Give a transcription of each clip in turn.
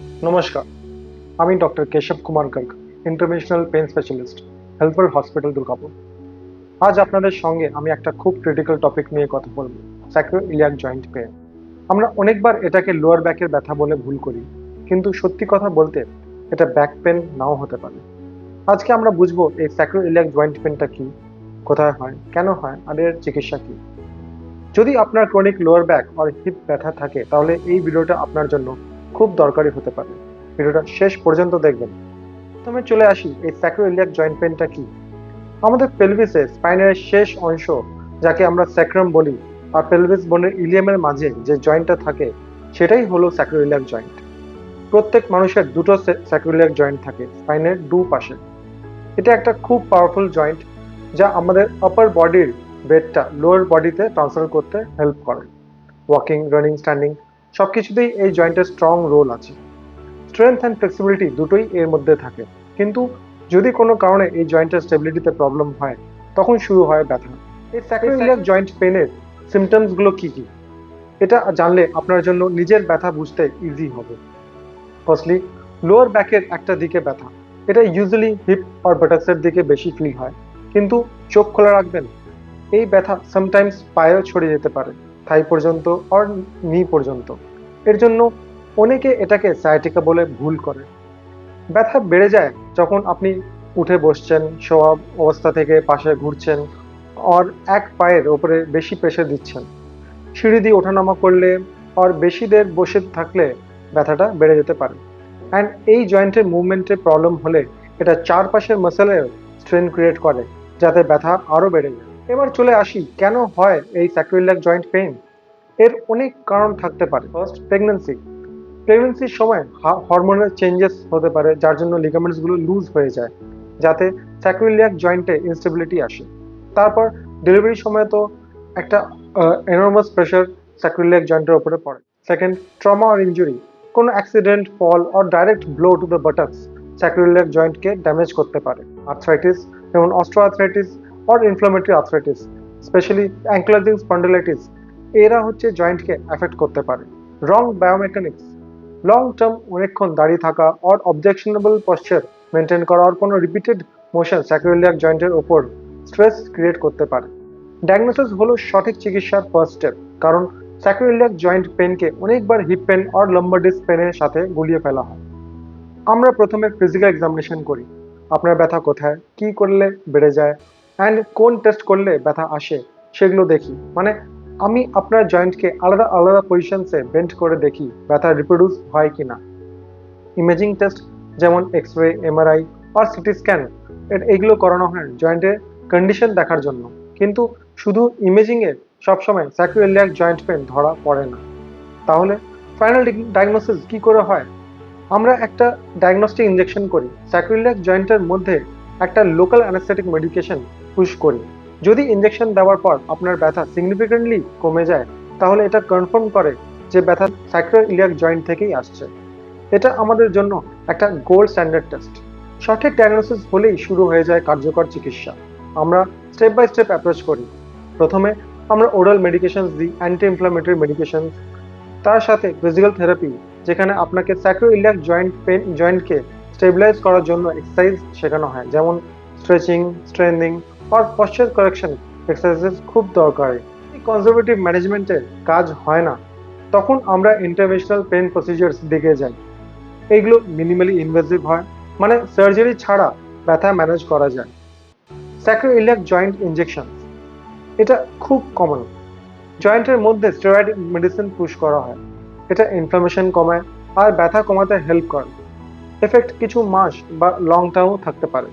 নমস্কার, আমি doctor Keshab Kumar Garg, international pain specialist healthware hospital, Durgapur. আজ আপনাদের সঙ্গে আমি একটা খুব ক্রিটিক্যাল টপিক নিয়ে কথা বলব, স্যাক্রো ইলিয়াক জয়েন্ট পেন আমরা অনেকবার এটাকে লোয়ার ব্যাকের ব্যথা বলে ভুল করি, কিন্তু সত্যি কথা বলতে এটা ব্যাক পেন নাও হতে পারে। আজকে আমরা বুঝব এই স্যাক্রো ইলিয়াক জয়েন্ট পেনটা কি, কোথায় হয়, কেন হয়, আর এর চিকিৎসা কি। যদি আপনার ক্রনিক লোয়ার ব্যাক আর হিপ ব্যথা থাকে, তাহলে এই ভিডিওটা আপনার জন্য খুব দরকারি হতে পারে। ভিডিওটা শেষ পর্যন্ত দেখবেন। প্রথমে চলে আসি, এই স্যাক্রোইলিয়াক জয়েন্ট পেনটা কি? আমাদের পেলভিসে স্পাইনের শেষ অংশ, যাকে আমরা স্যাক্রাম বলি, আর পেলভিস বোনের ইলিয়ামের মাঝে যে জয়েন্টটা থাকে, সেটাই হলো স্যাক্রোইলিয়াক জয়েন্ট প্রত্যেক মানুষের দুটো স্যাক্রোইলিয়াক জয়েন্ট থাকে স্পাইনের দু পাশে। এটা একটা খুব পাওয়ারফুল জয়েন্ট যা আমাদের আপার বডির বেডটা লোয়ার বডিতে ট্রান্সফার করতে হেল্প করে। ওয়াকিং রানিং স্ট্যান্ডিং সব কিছুতেই এই জয়েন্টের স্ট্রং রোল আছে। স্ট্রেংথ অ্যান্ড ফ্লেক্সিবিলিটি দুটোই এর মধ্যে থাকে। কিন্তু যদি কোনো কারণে এই জয়েন্টের স্টেবিলিটিতে প্রবলেম হয় তখন শুরু হয় ব্যথা। এই স্যাক্রোইলিয়াক জয়েন্ট পেনের সিমটমসগুলো কি কি? এটা জানলে আপনার জন্য নিজের ব্যথা বুঝতে ইজি হবে। ফার্স্টলি লোয়ার ব্যাকের একটা দিকে ব্যথা। এটা ইউজুয়ালি হিপ আর বাটাক্সের দিকে বেশি ফিল হয়। কিন্তু চোখ খোলা রাখবেন। এই ব্যথা সামটাইমস পায়েও ছড়িয়ে যেতে পারে। থাই পর্যন্ত অর নি পর্যন্ত। এর জন্য অনেকে এটাকে সায়াটিকা বলে ভুল করে। ব্যথা বেড়ে যায় যখন আপনি উঠে বসছেন, শোয়া অবস্থা থেকে পাশে ঘুরছেন অর এক পায়ের ওপরে বেশি প্রেশার দিচ্ছেন। সিঁড়ি দিয়ে ওঠানামা করলে অর বেশি দের বসে থাকলে ব্যথাটা বেড়ে যেতে পারে। অ্যান্ড এই জয়েন্টের মুভমেন্টের প্রবলেম হলে এটা চারপাশের মাসেলেও স্ট্রেন ক্রিয়েট করে, যাতে ব্যথা আরও বেড়ে যায়। এবার চলে আসি, কেন হয় এই স্যাক্রোইলিয়াক জয়েন্ট পেইন এর অনেক কারণ থাকতে পারে। ফার্স্ট প্রেগনেন্সি প্রেগনেন্সির সময় হরমোনাল চেঞ্জেস হতে পারে, যার জন্য লিগামেন্টসগুলো লুজ হয়ে যায়, যাতে স্যাক্রোইলিয়াক জয়েন্টে ইনস্টেবিলিটি আসে। তারপর ডেলিভারির সময় তো একটা এনর্মাস প্রেশার স্যাক্রোইলিয়াক জয়েন্টের উপরে পড়ে। সেকেন্ড ট্রমা আর ইঞ্জুরি কোনো accident fall or direct blow to the buttocks sacroiliac জয়েন্টকে damage করতে পারে। আর্থ্রাইটিস যেমন osteoarthritis or inflammatory arthritis specially ankylosing spondylitis এরা হচ্ছে জয়েন্টকে অ্যাফেক্ট করতে পারে। রং বায়োমেকানিক্স লং টার্ম অনেকক্ষণ দাঁড়িয়ে থাকা অর অবজেকশনেবল পশ্চার মেনটেন করা আর কোনো রিপিটেড মোশন স্যাক্রোলিয়াক জয়েন্টের ওপর স্ট্রেস ক্রিয়েট করতে পারে। ডায়াগনোসিস হলো সঠিক চিকিৎসার ফার্স্ট স্টেপ কারণ স্যাক্রোলিয়াক জয়েন্ট পেনকে অনেকবার hip pain or lumbar disc পেনের সাথে গুলিয়ে ফেলা হয়। আমরা প্রথমে ফিজিক্যাল এক্সামিনেশন করি। আপনার ব্যথা কোথায়? কি করলে বেড়ে যায়? অ্যান্ড কোন টেস্ট করলে ব্যথা আসে, সেগুলো দেখি। মানে আমি আপনার জয়েন্টকে আলাদা আলাদা পজিশনসে বেন্ড করে দেখি ব্যথা রিপ্রোডিউস হয় কি না ইমেজিং টেস্ট যেমন এক্স রে এমআরআই আর সিটি স্ক্যান এগুলো করানো হয় জয়েন্টের কন্ডিশন দেখার জন্য। কিন্তু শুধু ইমেজিংয়ে সবসময় স্যাক্রোইলিয়াক জয়েন্ট পেন ধরা পড়ে না। তাহলে ফাইনাল ডায়াগনোসিস কি করে হয়? আমরা একটা ডায়াগনস্টিক ইঞ্জেকশন করি। স্যাক্রোইলিয়াক জয়েন্টের মধ্যে একটা লোকাল অ্যানাস্থেটিক মেডিকেশন পুশ করি। যদি ইঞ্জেকশন দেওয়ার পর আপনার ব্যথা সিগনিফিকেন্টলি কমে যায়, তাহলে এটা কনফার্ম করে যে ব্যথা স্যাক্রোইলিয়াক জয়েন্ট থেকেই আসছে। এটা আমাদের জন্য একটা গোল্ড স্ট্যান্ডার্ড টেস্ট সঠিক ডায়াগনোসিস হলেই শুরু হয়ে যায় কার্যকর চিকিৎসা। আমরা স্টেপ বাই স্টেপ অ্যাপ্রোচ করি। প্রথমে আমরা ওরাল মেডিকেশনস দিই অ্যান্টি ইনফ্লামেটরি মেডিকেশনস তার সাথে ফিজিক্যাল থেরাপি যেখানে আপনাকে স্যাক্রোইলিয়াক জয়েন্ট পেন জয়েন্টকে স্টেবিলাইজ করার জন্য এক্সারসাইজ শেখানো হয়। যেমন স্ট্রেচিং স্ট্রেন্দিং আর পশ্চার কারেকশন এক্সারসাইজ খুব দরকারি। কনজারভেটিভ ম্যানেজমেন্টের কাজ হয় না। তখন আমরা ইন্টারভেনশনাল পেন প্রসিজার্স দিকে যাই। এইগুলো মিনিমালি ইনভেসিভ হয় মানে সার্জারি ছাড়া ব্যথা ম্যানেজ করা যায়। স্যাক্রোইলিয়াক জয়েন্ট ইনজেকশন এটা খুব কমন জয়েন্টের মধ্যে স্টেরয়েড মেডিসিন পুশ করা হয়। এটা ইনফ্লামেশন কমায়, আর ব্যথা কমাতে হেল্প করে। এফেক্ট কিছু মাস বা লং টার্মও থাকতে পারে।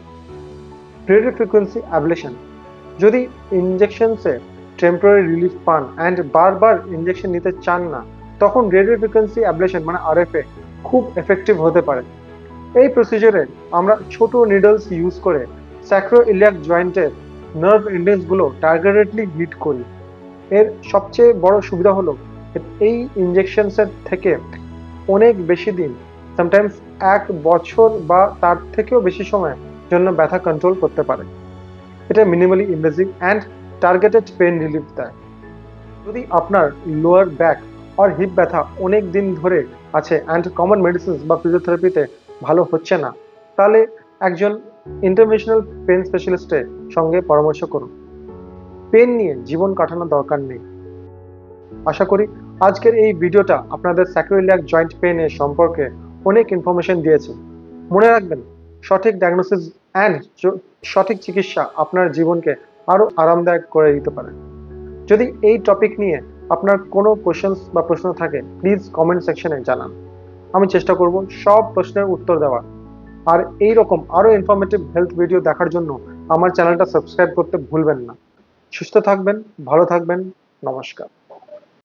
রেডিও ফ্রিকোয়েন্সি অ্যাবলেশন যদি ইনজেকশনসে টেম্পোরারি রিলিফ পান অ্যান্ড বারবার ইনজেকশন নিতে চান না, তখন রেডিও ফ্রিকোয়েন্সি অ্যাবলেশন মানে আরএফএ খুব এফেক্টিভ হতে পারে। এই প্রসিজারে আমরা ছোট নিডলস ইউজ করে স্যাক্রো ইলিয়াক জয়েন্টের নার্ভ এন্ডেন্সগুলো টার্গেটেডলি হিট করি। এর সবচেয়ে বড় সুবিধা হলো এই ইনজেকশনসের থেকে অনেক বেশি দিন সামটাইমস এক বছর বা তার থেকেও বেশি সময় জন্য ব্যথা কন্ট্রোল করতে পারে। এটা minimally invasive and targeted pain relief দেয়। যদি আপনার লোয়ার ব্যাক আর হিপ ব্যথা অনেক দিন ধরে আছে অ্যান্ড কমন মেডিসিনস বা ফিজিওথেরাপিতে ভালো হচ্ছে না, তাহলে একজন ইন্টারন্যাশনাল পেন স্পেশালিস্টের সঙ্গে পরামর্শ করুন। পেন নিয়ে জীবন কাটানোর দরকার নেই। আশা করি আজকের এই ভিডিওটা আপনাদের স্যাক্রোইলিয়াক জয়েন্ট পেনের সম্পর্কে অনেক ইনফরমেশন দিয়েছে। মনে রাখবেন সঠিক ডায়াগনোসিস অ্যান্ড সঠিক চিকিৎসা আপনার জীবনকে আরও আরামদায়ক করে দিতে পারে। যদি এই টপিক নিয়ে আপনার কোনো কোশ্চেন্স বা প্রশ্ন থাকে প্লিজ কমেন্ট সেকশনে জানান। আমি চেষ্টা করব সব প্রশ্নের উত্তর দেওয়ার। আর এই রকম আরও ইনফরমেটিভ হেলথ ভিডিও দেখার জন্য আমার চ্যানেলটা সাবস্ক্রাইব করতে ভুলবেন না। সুস্থ থাকবেন, ভালো থাকবেন, নমস্কার।